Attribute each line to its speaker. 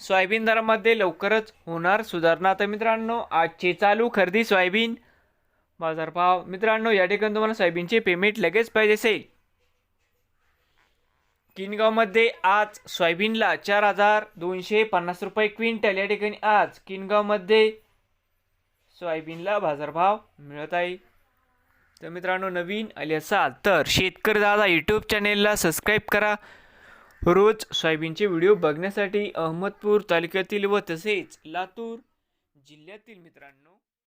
Speaker 1: Soybean दरामध्ये लवकरच होणार सुधारणा. तर मित्रांनो आजचे चालू खरेदी सोयाबीन. बाजारभाव. मित्रांनो या ठिकाणी तुम्हाला सोयाबीनचे पेमेंट लगेच पाहिजे असेल किनगावमध्ये आज सोयाबीनला चार हजार दोनशे पन्नास रुपये क्विंटल. या ठिकाणी आज किनगावमध्ये सोयाबीनला बाजारभाव मिळत आहे. तर मित्रांनो नवीन आले असाल तर शेतकरी दादा यूट्यूब चॅनेलला सबस्क्राईब करा. रोज सोयाबीनचे व्हिडिओ बघण्यासाठी अहमदपूर तालुक्यातील व तसेच लातूर जिल्ह्यातील मित्रांनो.